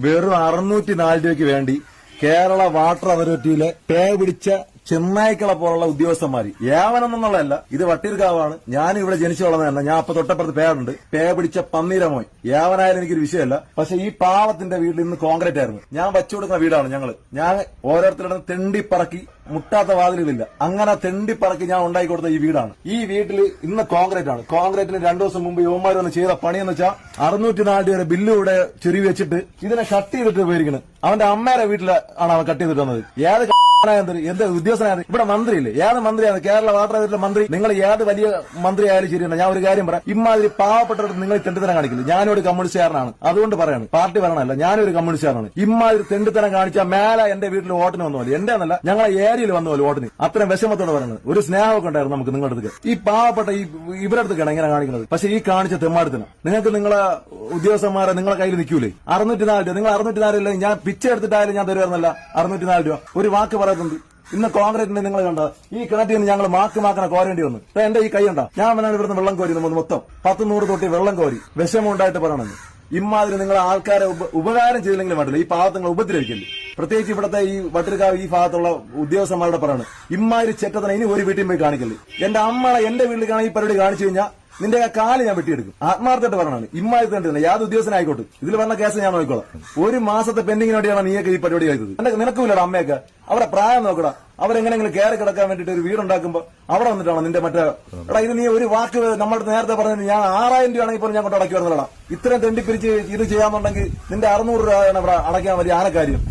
വെറും അറുന്നൂറ്റി നാല് രൂപയ്ക്ക് വേണ്ടി കേരള വാട്ടർ അതോറിറ്റിയിലെ പേ പിടിച്ച ചെന്നായ്ക്കളെ പോലുള്ള ഉദ്യോഗസ്ഥന്മാര്. ഏവനെന്നുള്ളതല്ല ഇത് വട്ടിയൂർക്കാവാണ്. ഞാൻ ഇവിടെ ജനിച്ചു വളർന്നതല്ല. ഞാൻ അപ്പൊ തൊട്ടപ്പുറത്ത് പേരുണ്ട്. പേ പിടിച്ച പന്നീരമോയ് ഏവനായാലും എനിക്കൊരു വിഷയമല്ല. പക്ഷെ ഈ പാവത്തിന്റെ വീട്ടിൽ ഇന്ന് കോൺക്രീറ്റ് ആയിരുന്നു. ഞാൻ വച്ചു കൊടുക്കുന്ന വീടാണ് ഞങ്ങൾ. ഞാൻ ഓരോരുത്തരുടെ തെണ്ടി പറക്കി മുട്ടാത്ത വാതിലുകളില്ല അങ്ങനെ തെണ്ടി പറക്കി ഞാൻ ഉണ്ടാക്കി കൊടുത്ത ഈ വീടാണ്. ഈ വീട്ടിൽ ഇന്ന് കോൺക്രീറ്റ് ആണ്. കോൺക്രീറ്റിന് രണ്ടു ദിവസം മുമ്പ് യുവമാർ വന്ന് ചെയ്ത പണിയെന്ന് വെച്ചാൽ അറുന്നൂറ്റി നാല് രൂപ ബില്ല് ഇവിടെ ചെറിയ വെച്ചിട്ട് ഇതിനെ കട്ട് ചെയ്തിട്ട് പോയിരിക്കുന്നത് അവന്റെ അമ്മയുടെ വീട്ടിലാണ് അവൻ കട്ട് ചെയ്തിട്ട് വന്നത്. ഏത് എന്ത് ഉദ്യോഗസ്ഥനായിരുന്നു ഇവിടെ മന്ത്രിയില്ലേ? ഏത് മന്ത്രിയാണ്? കേരള വാട്ടർ അതോറിറ്റിയിലെ മന്ത്രി. നിങ്ങൾ ഏത് വലിയ മന്ത്രി ആയാലും ശരിയാണ് ഞാൻ ഒരു കാര്യം പറയാം. ഇമാതിരി പാവപ്പെട്ടവർക്ക് നിങ്ങൾ തെണ്ടിത്തനം കാണിക്കില്ല? ഞാനൊരു കമ്മ്യൂണിസ്റ്റുകാരനാണ്. അതുകൊണ്ട് പറയാണ്. പാർട്ടി പറയണല്ല ഞാനൊരു കമ്മ്യൂണിസ്റ്റുകാരനാണ്. ഇമാതിരി തെണ്ടിത്തനം കാണിച്ചാൽ മേലെ എന്റെ വീട്ടിൽ വോട്ടിന് വന്നു പോലെ. എന്റെ എന്നല്ല ഞങ്ങളെ ഏരിയയിൽ വന്നു പോലെ വോട്ടിന്. അത്രയും വിഷമത്തോടെ പറയുന്നത് ഒരു സ്നേഹമൊക്കെ ഉണ്ടായിരുന്നു നമുക്ക് നിങ്ങളുടെ അടുത്ത്. ഈ പാവപ്പെട്ട ഈ ഇവരുടെ അടുത്തേക്കാണ് ഇങ്ങനെ കാണിക്കുന്നത്. പക്ഷെ ഈ കാണിച്ച തെമ്മാടത്തിന്. നിങ്ങൾക്ക് നിങ്ങളെ ഉദ്യോഗസ്ഥന്മാരെ നിങ്ങളെ കയ്യിൽ നിൽക്കൂലേ? അറുന്നൂറ്റി നാല് രൂപ. നിങ്ങൾ അറുന്നൂറ്റി നാല് ഞാൻ പിച്ച എടുത്തിട്ടായാലും ഞാൻ തരുമായിരുന്നല്ല അറുന്നൂറ്റി നാല് രൂപ. ഒരു വാക്ക് പറയുന്നുണ്ട് ഇന്ന് കോൺഗ്രസിന്റെ നിങ്ങൾ കണ്ട? ഈ കിണറ്റിൽ നിന്ന് ഞങ്ങൾ മാക്ക് മാക്കണ കോരേണ്ടി വന്നു. എന്റെ ഈ കൈ ഞാൻ വന്നാണ് ഇവിടുന്ന് വെള്ളം കോരി മൊത്തം. പത്ത് നൂറ് തൊട്ടി വെള്ളം കോരി. വിഷമം ഉണ്ടായിട്ട് പറയണമെന്ന് ഇമാതിരി നിങ്ങൾ ആൾക്കാരെ ഉപകാരം ചെയ്തില്ലെങ്കിലും വേണ്ടില്ല ഈ പാവത്തങ്ങൾ ഉപദ്രവിക്കില്ല പ്രത്യേകിച്ച് ഇവിടുത്തെ ഈ വട്ടിരിക്കാവ് ഈ ഭാഗത്തുള്ള ഉദ്യോഗസ്ഥന്മാരുടെ പറയാണ് ഇമാതിരി ചെറ്റത്തന ഇനി ഒരു വീട്ടിൽ പോയി കാണിക്കല്ലേ എന്റെ അമ്മളെ എന്റെ വീട്ടിൽ കാണാൻ ഈ പരിപാടി കാണിച്ചു കഴിഞ്ഞാൽ നിന്റെ കാൽ ഞാൻ വെട്ടിയെടുക്കും. ആത്മാർത്ഥമായിട്ട് പറഞ്ഞാണ് ഇമ്മായിട്ട് തന്നെ യാതൊരു ഉദ്യോഗസ്ഥനായിക്കോട്ടെ ഇതിൽ പറഞ്ഞ കേസ് ഞാൻ നോക്കിക്കോളാം. ഒരു മാസത്തെ പെൻഡിങ്ങിന് വേണ്ടിയാണ് നീയൊക്കെ ഈ പരിപാടി ചെയ്തത്. എന്റെ നിനക്കുമില്ലടാ അമ്മയൊക്കെ. അവരെ പ്രായം നോക്കടാ. അവരെങ്ങനെങ്കിലും കയറി കിടക്കാൻ വേണ്ടിട്ട് ഒരു വീടുണ്ടാക്കുമ്പോ അവിടെ വന്നിട്ടാണോ നിന്റെ മറ്റേ എടാ ഇത് നീ ഒരു വാക്ക് നമ്മുടെ നേരത്തെ പറഞ്ഞത് ഞാൻ ആറായിരം രൂപ ആണെങ്കിൽ പോലും ഞാൻ കൊണ്ട് അടക്കി വരുന്നതാ ഇത്രയും തെണ്ടിപ്പിരിച്ച് ഇത് ചെയ്യാന്നുണ്ടെങ്കിൽ നിന്റെ അറുന്നൂറ് രൂപയാണ് ഇവിടെ അടയ്ക്കാൻ മതി ആനക്കാര്യം.